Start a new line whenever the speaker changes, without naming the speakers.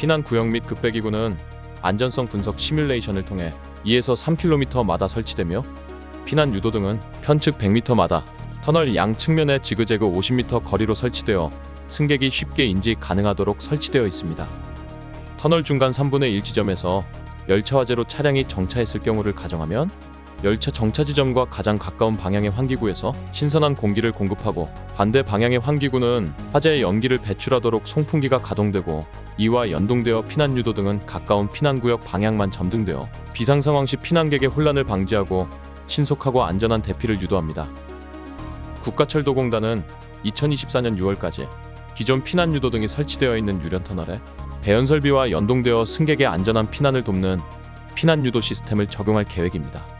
피난 구역 및 급배기구는 안전성 분석 시뮬레이션을 통해 2에서 3km마다 설치되며 피난 유도 등은 편측 100m마다 터널 양 측면에 지그재그 50m 거리로 설치되어 승객이 쉽게 인지 가능하도록 설치되어 있습니다. 터널 중간 3분의 1 지점에서 열차 화재로 차량이 정차했을 경우를 가정하면 열차 정차 지점과 가장 가까운 방향의 환기구에서 신선한 공기를 공급하고 반대 방향의 환기구는 화재의 연기를 배출하도록 송풍기가 가동되고 이와 연동되어 피난 유도 등은 가까운 피난 구역 방향만 점등되어 비상 상황 시 피난객의 혼란을 방지하고 신속하고 안전한 대피를 유도합니다. 국가철도공단은 2024년 6월까지 기존 피난 유도 등이 설치되어 있는 유련 터널에 배연 설비와 연동되어 승객의 안전한 피난을 돕는 피난 유도 시스템을 적용할 계획입니다.